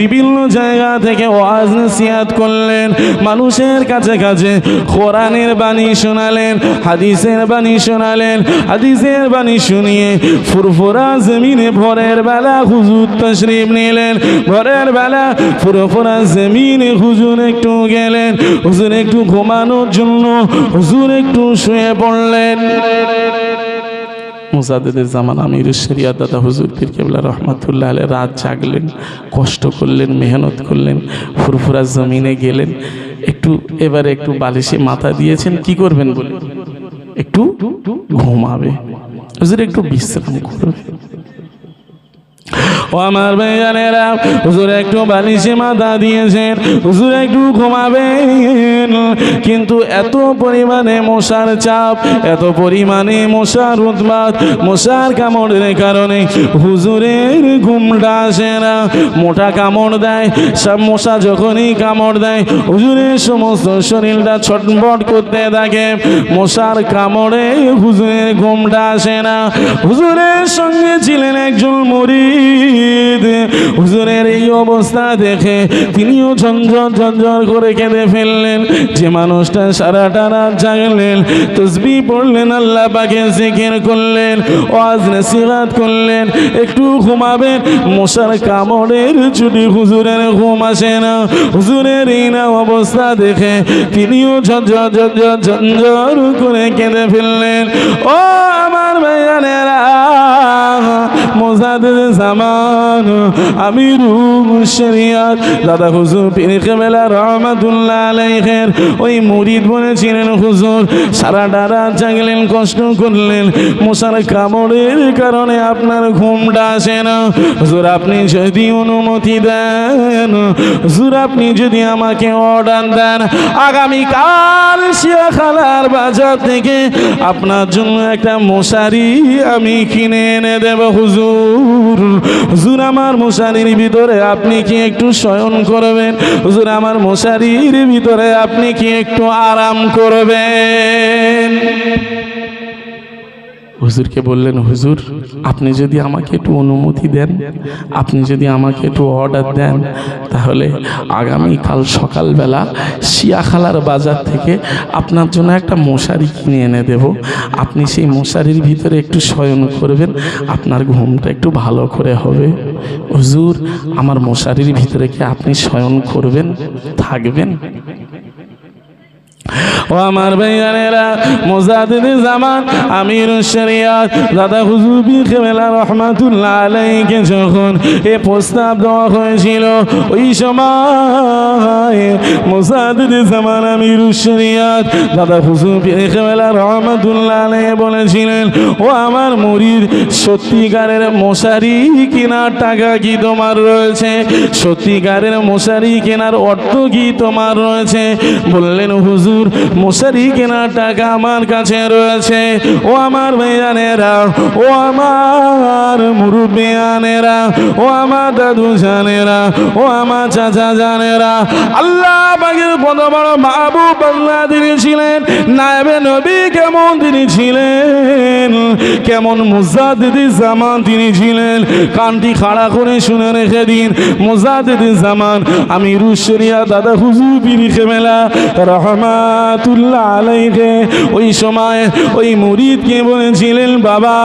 বিভিন্ন জায়গা থেকে ওয়াজ নসিহাত করলেন, মানুষের কাছে কাছে কোরআনের বাণী শোনালেন, হাদিসের বাণী শোনালেন, হাদিসের বাণী শুনিয়ে ফুরফুরা জমিনে ভোরের বেলা হুজুর তশরিফ নিলেন, ভোরের বেলা ফুরফুরা জমিনে হুজুর একটু গেলেন, হুজুর একটু ঘুমানোর জন্য হুজুর একটু শুয়ে পড়লেন। মুজাদ্দেদের জামান আমির শরিয়া দাদা হুজুর পীর কেবলা রহমতুল্লাহ আলে রাত জাগলেন, কষ্ট করলেন, মেহনত করলেন, ফুরফুরা জমিনে গেলেন। একটু এবারে একটু বালিশে মাথা দিয়েছেন, কি করবেন বলে একটু ঘুমাবে। হুজুর, একটু বিশ্রাম করবে ও আমার ভাইজানেরা, হুজুর একটু বালিশে মাথা দিয়েছেন, হুজুর একটু ঘুমাবেন। কিন্তু এত পরিমাণে মশার চাপ, এত পরিমাণে মশার উৎপাত, মশার কামড়ের কারণে হুজুরের ঘুমটা আসে না। মোটা কামড় দেয়, সব মশা যখনই কামড় দেয়, হুজুরের সমস্ত শরীরটা ছটফট করতে থাকে। মশার কামড়ে হুজুরের ঘুমটা আসে না। হুজুরের সঙ্গে ছিলেন একজন মরিদ হুজুরের এই অবস্থা দেখে তিনিও ঝঞ্ঝর ঝঞ্ঝর করে কেঁদে ফেললেন। যে মানুষটা সারাটা রাত জাগলেন, তসবি পড়লেন, আল্লাহ পাকে জিকির করলেন, ওয়াজ নসিহাত করলেন, একটু ঘুমাবেন, মশার কামড়ের যদি হুজুরের ঘুম আসে না, হুজুরের এই অবস্থা দেখে তিনিও ঝঞ্ঝর ঝঞ্ঝর ঝঞ্ঝর করে কেঁদে ফেললেন। ও আমার ভাইয়ানেরা মোজাদের জামান আমি রুম শরিয়াত দাদা হুজুর, পীর কেবেলা রহমাতুল্লাহ আলাইহের। ওই মুরিদ বলেছিলেন হুজুর। সারাটা রাত জাগলেন, কষ্ট করলেন। মশার কামড়ের কারণে আপনার ঘুমটা আসে না। হুজুর, আপনি যদি অনুমতি দেন, হুজুর, আপনি যদি আমাকে অর্ডার দেন, আগামীকাল শিয়াখালার বাজার থেকে আপনার জন্য একটা মশারি আমি কিনে এনে দেব, হুজুর। হুজুর। আমার মশারির ভিতরে আপনি কি একটু শয়ন করবেন? হুজুর, আমার মশারির ভিতরে আপনি কি একটু আরাম করবেন? হুজুরকে বললেন, হুজুর, আপনি যদি আমাকে একটু অনুমতি দেন, আপনি যদি আমাকে একটু অর্ডার দেন, তাহলে আগামীকাল সকালবেলা শিয়াখালার বাজার থেকে আপনার জন্য একটা মশারি কিনে এনে দেব। আপনি সেই মশারির ভিতরে একটু শয়ন করবেন, আপনার ঘুমটা একটু ভালো করে হবে। হুজুর, আমার মশারির ভিতরে কি আপনি শয়ন করবেন, থাকবেন? ও আমার ভাইয়ানেরা জামান আমির শরিয়াত, দাদা হুজুবি খেমেলা রহমাতুল্লাহ আলাইকে যখন এ প্রস্তাব দেওয়া হয়েছিল, ওই সময় মোজাদিদ জামান আমির শরিয়াত, দাদা খেমেলা রহমাতুল্লাহ আলাই বলেছিলেন, ও আমার মুরিদ, সত্যিকারের মশারি কেনার টাকা কি তোমার রয়েছে? সত্যিকারের মশারি কেনার অর্থ কি তোমার রয়েছে? বললেন হুজুর মশারি কেনার টাকা আমার কাছে রয়েছে। ও আমার মেয়ানেরা ও আমার মুরব্বিয়ানেরা, ও আমার দাদু জানেরা, ও আমার চাচা জানেরা। আল্লাহ পাকের কত বড় বাবু বাংলা তিনি ছিলেন, নায়বে নবী কেমন তিনি ছিলেন, কেমন মুজাদ্দিদি জামান তিনি ছিলেন। কানটি খাড়া করে শুনে রেখে দিন, মুজাদ্দিদি জামান আমি রুশরিয়া দাদা হুজুর বিরি খেমেলা রহমাতুল্লাহ আলাইহে। ওই সময় ওই মুরিদকে বলেছিলেন, বাবা,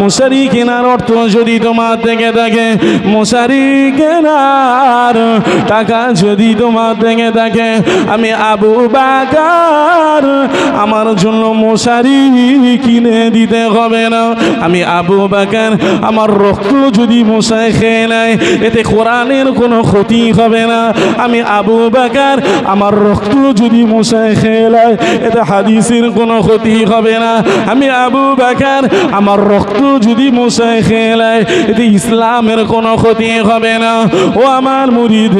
মশারি কেনার অর্থ যদি তোমার থেকে থাকে, মশারি কেনার টাকা যদি তোমার থেকে থাকে, আমি আবু বাকার, আমার জন্য মশারি কিনে দিতে হবে না। আমি আবু বাকার, আমার রক্ত যদি মশাই খেয়ে নেয়, এতে কোরআনের কোনো ক্ষতি হবে না। আমি আবু বাকার, আমার রক্ত যদি খেয়ে নেয় এতে হাদিসের কোনো ক্ষতি হবে না। আমি আবু বাকার, আমার রক্ত যদি খেয়ে নেয় এতে ইসলামের কোনো ক্ষতি হবে না। ও আমার মুরিদ,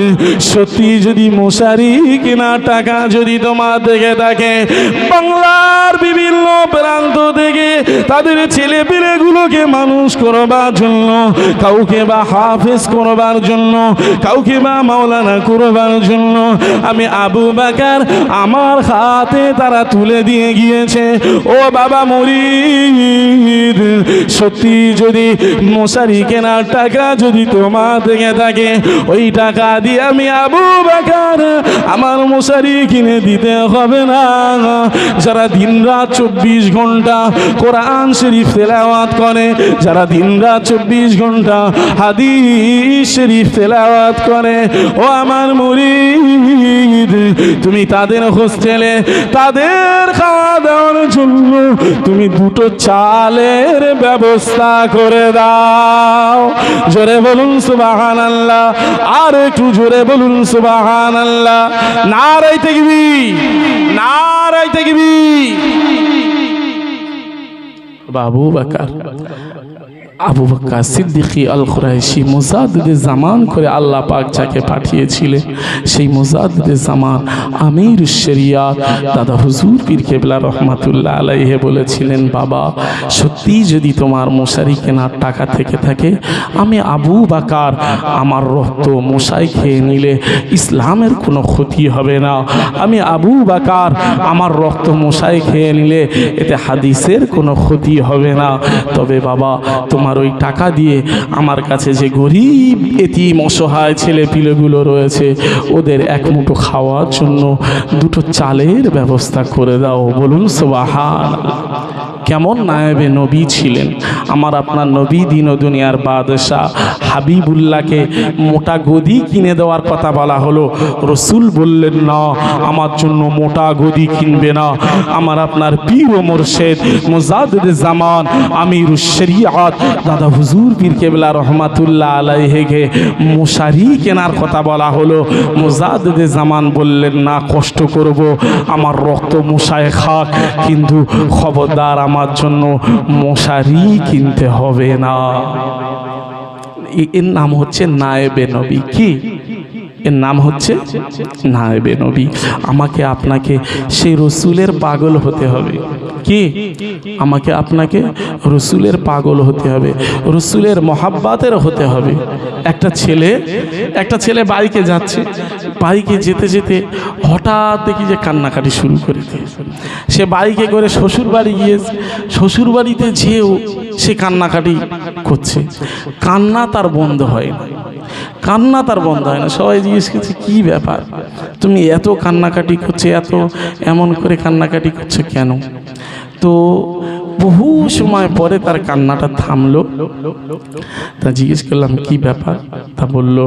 সত্যি যদি মশারি কেনার টাকা যদি তোমার থেকে থাকে, বাংলার বিভিন্ন প্রান্ত থেকে তাদের ছেলে পেলেগুলোকে মানুষ করবার জন্য, কাউকে বা হাফেজ করবার জন্য, কাউকে বা মাওলানা করবার জন্য, আমি আবু বাকার আমার হাতে তারা তুলে দিয়ে গিয়েছে। ও বাবা মুরিদ, সত্যি যদি মশারি কেনার টাকা যদি তোমার থেকে থাকে, ওই টাকা দিয়ে আমি আবু বাকার আমার মশারি কিনে দিতে হবে না। যারা দিনরাত চব্বিশ ঘণ্টা কোরআন শরীফ তেলাওয়াত করে, যারা দিনরাত চব্বিশ ঘণ্টা হাদিস শরীফ তেলাওয়াত করে, ও আমার মুরিদ, তুমি তাদের হোস্টেলে তাদের খাওয়া দাওয়ার জন্য তুমি দুটো চালের ব্যবস্থা করে দাও। জোরে বলুন সুবাহান আল্লাহ আর একটু জোরে বলুন সুবাহান আল্লাহ নারাই তেগবি নারাই তেগবি বাবু বাকার। আবু বক্কা সিদ্দিকী আল খুরাইশি মুজাদ্দিদে জামান করে আল্লাহ পাক যাকে পাঠিয়েছিলেন সেই মুজাদ্দিদে জামান আমির শরিয়াত দাদা হুজুর পীর কেবলা রহমাতুল্লাহ আলাইহে বলেছিলেন, বাবা সত্যি যদি তোমার মশারি কেনার টাকা থেকে থাকে, আমি আবু বাকার, আমার রক্ত মশাই খেয়ে নিলে ইসলামের কোনো ক্ষতি হবে না। আমি আবু বাকার, আমার রক্ত মশাই খেয়ে নিলে এতে হাদিসের কোনো ক্ষতি হবে না। তবে বাবা, তোমার ওই টাকা দিয়ে আমার কাছে যে গরিব এতিম অসহায় ছেলে পিলেগুলো রয়েছে, ওদের এক মুঠো খাওয়ার জন্য দুটো চালের ব্যবস্থা করে দাও, বলুন সোবাহান কেমন নায়েবে নবী ছিলেন? আমার আপনার নবী দিন দুনিয়ার বাদশাহ হাবিবুল্লাহকে মোটা গদি কিনে দেওয়ার কথা বলা হলো। রসুল বললেন, না, আমার জন্য মোটা গদি কিনবে না। আমার আপনার পীর ও মোরশেদ মোজাদুদ জামান আমির শরিয়াত দাদা হুজুর পীর কেবলা রহমাতুল্লাহ আলাইহেকে মশারি কেনার কথা বলা হলো। মোজাদুদ জামান বললেন, না, কষ্ট করব। আমার রক্ত মশায় খাক কিন্তু খবরদার আমার জন্য মশারি কিনতে হবে না। এর নাম হচ্ছে নায়েবে নবী। কি? এর নাম হচ্ছে নায়েবে নবী। আমাকে আপনাকে সেই রসুলের পাগল হতে হবে। কি? আমাকে আপনাকে রসুলের পাগল হতে হবে। রসুলের মহাব্বাতের হতে হবে। একটা ছেলে একটা ছেলে বাইকে যাচ্ছে। বাইকে যেতে যেতে হঠাৎ দেখি যে কান্নাকাটি শুরু করে দিয়েছে। সে বাইকে করে শ্বশুর বাড়ি গিয়েছে শ্বশুর বাড়িতে যেও সে কান্নাকাটি করছে। কান্না তার বন্ধ হয় না। কান্না তার বন্ধ হয় না। সবাই জিজ্ঞেস করছে, কী ব্যাপার? তুমি এত কান্নাকাটি করছ, এত এমন করে কান্নাকাটি করছ কেন? তো বহু সময় পরে তার কান্নাটা থামলো। তা জিজ্ঞেস করলাম, কি ব্যাপার? তা বলল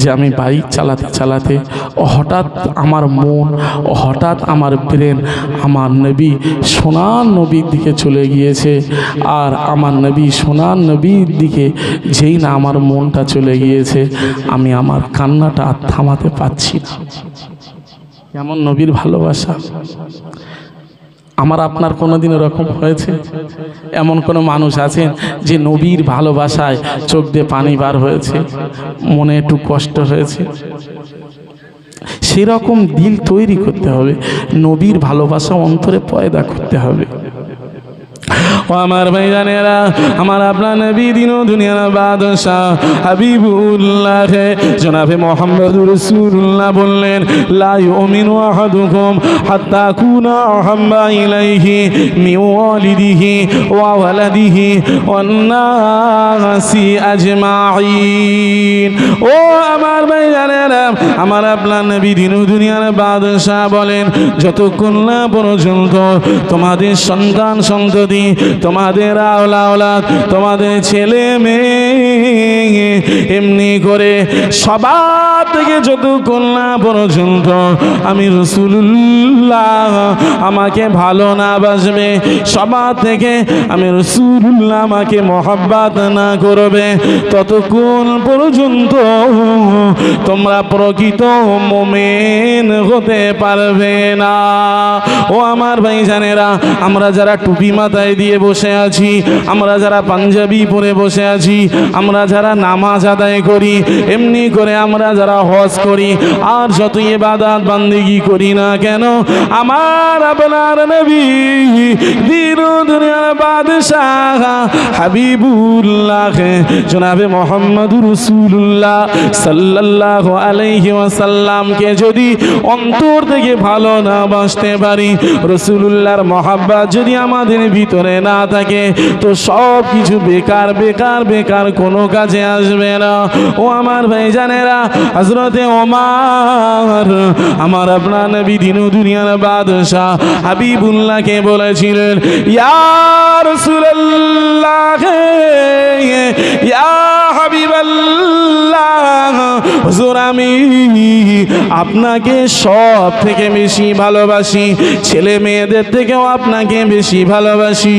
যে, আমি বাইক চালাতে চালাতে হঠাৎ আমার মন, হঠাৎ আমার ব্রেন, আমার নবী সোনার নবীর দিকে চলে গিয়েছে আর আমার নবী সোনার নবীর দিকে যেই না আমার মনটা চলে গিয়েছে, আমি আমার কান্নাটা আর থামাতে পারছি না। কেমন নবীর ভালোবাসা। আমার আপনার কোনোদিন এরকম হয়েছে? এমন কোনো মানুষ আছেন যে নবীর ভালোবাসায় চোখ দিয়ে পানি বার হয়েছে? মনে একটু কষ্ট হয়েছে? সেরকম দিল তৈরি করতে হবে। নবীর ভালোবাসা অন্তরে পয়দা করতে হবে। ও আমার ভাইজানেরা, আমার আপনার নবী দিন দুনিয়ার বাদশাহ হাবিবুল্লাহ। জনাবে মোহাম্মদ রসুল্লাহ বললেন লাই ইউমিনু আহাদুকুম হাত্তা কুনা আহাম্বা ইলাইহি মি ওয়ালিদিহি ওয়া ওয়ালাদিহি ওয়ান নাসি আজমাইন ও আমার ভাইজানেরা, আমার আপনার নবী দিন দুনিয়ার বাদশাহ বলেন, যতক্ষণ না পর্যন্ত তোমাদের সন্তান সন্ততি তোমাদের তোমাদের ছেলে মেয়ে, এমনি করে সবার থেকে না পর্যন্ত আমি রসুল্লাহ, আমাকে ভালো না বাসবে, সবার থেকে আমি রসুল্লাহ, আমাকে মহাব্বাত না করবে, ততক্ষণ পর্যন্ত তোমরা প্রকৃত মোমেন হতে পারবে না। ও আমার ভাই জানেরা আমরা যারা টুপি মাথায় দিয়ে বসে আছি। আমরা যারা পাঞ্জাবি পরে বসে আছি, আমরা যারা নামাজ আদায় করি, এমনি করে আমরা যারা হজ করি, আর যত ইবাদত বান্দিগি করি না কেন, আমার আপনার নবী ও দুনিয়ার বাদশাহ হাবিবুল্লাহ, জনাবে মোহাম্মদ রসুল্লাহ সাল্লাল্লাহু আলাইহি ওয়াসাল্লামকে যদি অন্তর থেকে ভালো না বাসতে পারি, রসুলুল্লাহর মহাব্বাত যদি আমাদের ভিতরে না থাকে, তো সব কিছু বেকার বেকার বেকার কোনো কাজে আসবে না। ও আমার ভাই জানেরা হজরতে ওমার, আমার আপনার নবী দিন দুনিয়ার বাদশাহ হাবিবুল্লাহকে বলেছিলেন ইয়ার সুল্লাহ ইয়া হাবিবাল্লাহ, হুজুর আমি আপনাকে সব থেকে বেশি ভালোবাসি। ছেলে মেয়েদের থেকেও আপনাকে বেশি ভালোবাসি।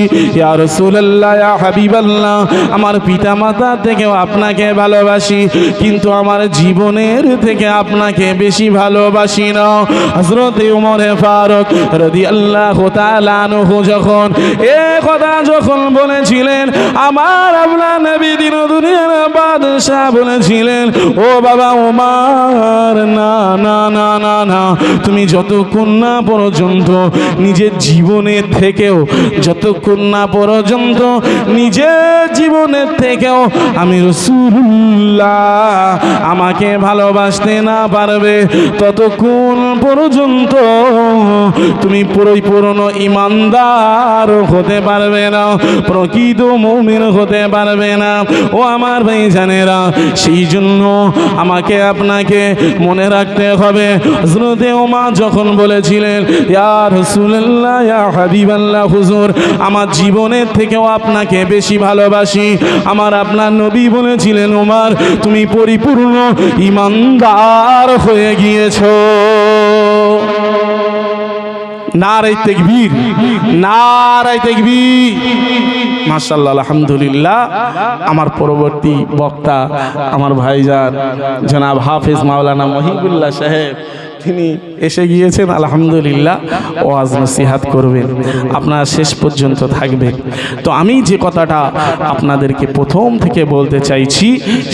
রাসূলুল্লাহ, ইয়া হাবিবাল্লাহ, আমার পিতা মাতা থেকেও আপনাকে ভালোবাসি। কিন্তু আমার জীবনের থেকে আপনাকে বেশি ভালোবাসি না। হযরত ওমর ফারুক রাদিয়াল্লাহু আল্লাহ আনহু যখন এ কথা যখন বলেছিলেন, আমার আপনার নবী দিন দুনিয়ার বাদশাহ বলেছিলেন, ও বাবা ওমার না না না না না। তুমি যতক্ষণ না পর্যন্ত নিজের জীবনের থেকেও, যতক্ষণ না পর্যন্ত নিজের জীবনের থেকেও আমি রসুল্লাহ আমাকে ভালোবাসতে না পারবে, ততক্ষণ পর্যন্ত তুমি পুরোই পরিপূর্ণ ইমানদার হতে পারবে না, প্রকৃত মৌমিন হতে পারবে না। ও আমার ভাই জানেরা সেই জন্য আমাকে আপনাকে মনে রাখতে হবে। হজরতে ওমা যখন বলেছিলেন, ইয়া রাসূলুল্লাহ, ইয়া হাবিবাল্লাহ, হুজুর, আমার জীবনের থেকেও আপনাকে বেশি ভালোবাসি। আমার আপনার নবী বলেছিলেন, ওমার, তুমি পরিপূর্ণ ইমানদার হয়ে গিয়েছো। নারাই তেকবীর নারাই তেকবীর। মাশাআল্লাহ, আলহামদুলিল্লাহ। আমার পরবর্তী বক্তা, আমার ভাইজান, জনাব হাফেজ মাওলানা মহিবুল্লাহ সাহেব। তিনি এসে গিয়েছেন, আলহামদুলিল্লাহ ওয়াজ নসিহাত করবেন আপনারা শেষ পর্যন্ত থাকবেন তো আমি যে কথাটা আপনাদেরকে প্রথম থেকে বলতে চাইছি,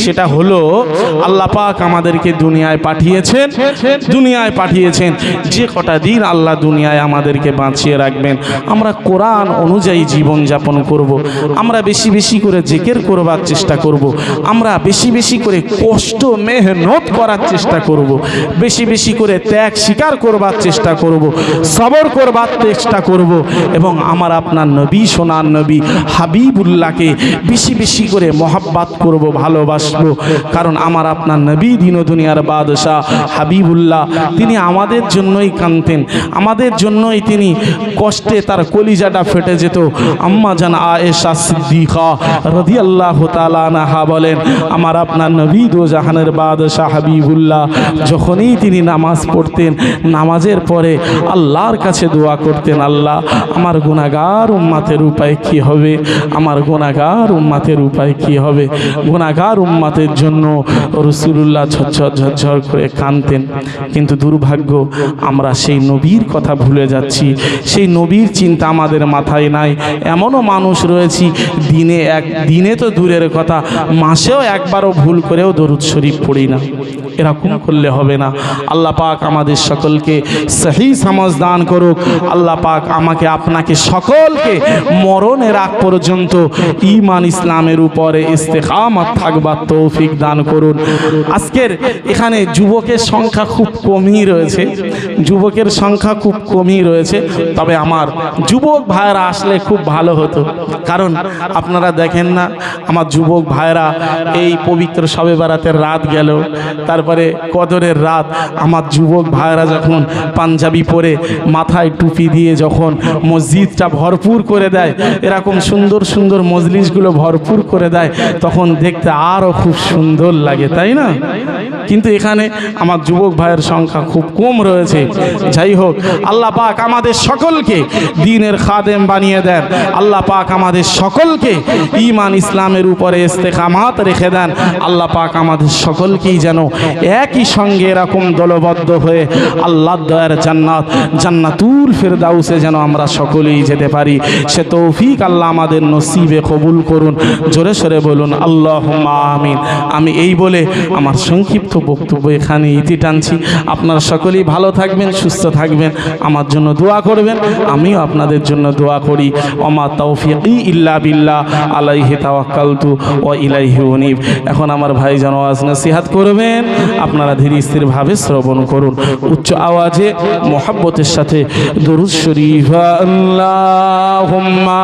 সেটা হলো, আল্লাহ পাক আমাদেরকে দুনিয়ায় পাঠিয়েছেন দুনিয়ায় পাঠিয়েছেন যে কটা দিন আল্লাহ দুনিয়ায় আমাদেরকে বাঁচিয়ে রাখবেন আমরা কোরআন অনুযায়ী জীবন যাপন করব। আমরা বেশি বেশি করে জেকের করবার চেষ্টা করব। আমরা বেশি বেশি করে কষ্ট, মেহনত করার চেষ্টা করব। বেশি বেশি করে ত্যাগ স্বীকার করবার চেষ্টা করব। সবর করবার চেষ্টা করব এবং আমার আপনার নবী, সোনার নবী হাবিবুল্লাহকে বেশি বেশি করে মহাব্বাত করব, ভালোবাসবো কারণ আমার আপনার নবী দিন দুনিয়ার বাদশাহ হাবিবুল্লাহ, তিনি আমাদের জন্যই কানতেন আমাদের জন্যই তিনি কষ্টে তার কলিজাটা ফেটে যেত আম্মা জান আয়েশা সিদ্দিকা রদি আল্লাহ তালাহা বলেন, আমার আপনার নবী দো জাহানের বাদশাহ হাবিবুল্লাহ, যখনই তিনি নামাজ পড়তেন নামাজের পরে আল্লাহর কাছে দোয়া করতেন, আল্লাহ, আমার গুণাগার উম্মাতের উপায় কি হবে? আমার গুণাগার উম্মাতের উপায় কি হবে? গুণাগার উম্মাতের জন্য রসুল্লাহ ঝরঝর ঝরঝর করে কানতেন কিন্তু দুর্ভাগ্য, আমরা সেই নবীর কথা ভুলে যাচ্ছি। সেই নবীর চিন্তা আমাদের মাথায় নাই। এমনও মানুষ রয়েছি, দিনে এক, দিনে তো দূরের কথা, মাসেও একবারও ভুল করেও দরুদ শরীফ পড়ি না। এরকম করলে হবে না। আল্লাহ পাক আমাদের সকলকে সহি সমাজ দান করুক। আল্লাহ পাক আমাকে আপনাকে সকলকে মরণের আগ পর্যন্ত ইমান ইসলামের উপরে ইস্তেকামত থাকবার তৌফিক দান করুন। আজকের এখানে যুবকের সংখ্যা খুব কমই রয়েছে। যুবকের সংখ্যা খুব কমই রয়েছে। তবে আমার যুবক ভাইয়েরা আসলে খুব ভালো হতো। কারণ আপনারা দেখেন না, আমার যুবক ভাইয়েরা এই পবিত্র সবে বারাতের রাত গেল। তারপরে কদরের রাত, আমার যুবক ভাইয়েরা যখন পাঞ্জাবি পরে মাথায় টুপি দিয়ে যখন মসজিদটা ভরপুর করে দেয়, এরকম সুন্দর সুন্দর মজলিসগুলো ভরপুর করে দেয়, তখন দেখতে আরও খুব সুন্দর লাগে, তাই না? কিন্তু এখানে আমার যুবক ভাইয়ের সংখ্যা খুব কম রয়েছে। যাই হোক, আল্লাহ পাক আমাদের সকলকে দিনের খাদেম বানিয়ে দেন। আল্লাহ পাক আমাদের সকলকে ইমান ইসলামের উপরে ইস্তেকামাত রেখে দেন। আল্লাহ পাক আমাদের সকলকেই যেন একই সঙ্গে এরকম দলবদ্ধ আনন্দিত হয়ে আল্লাহ দয়ার জান্নাত, জান্নাতুল ফেরদাউসে যেন আমরা সকলেই যেতে পারি। সে তৌফিক আল্লাহ আমাদের নসিবে কবুল করুন। জোরে সরে বলুন আল্লাহ আমিন। আমি এই বলে আমার সংক্ষিপ্ত বক্তব্য এখানে ইতি টানছি। আপনারা সকলেই ভালো থাকবেন, সুস্থ থাকবেন, আমার জন্য দোয়া করবেন। আমিও আপনাদের জন্য দোয়া করি। অমা তৌফিক ইল্লা বিল্লাহ, আলাইহি তাওয়াক্কালতু ও ইলাইহি উনিব। এখন আমার ভাই যেন আজ নসিহাত করবেন। আপনারা ধীরে স্থিরভাবে শ্রবণ করুন। উচ্চ আওয়াজে মোহাব্বতের সাথে দরুদ শরীফ আল্লাহুম্মা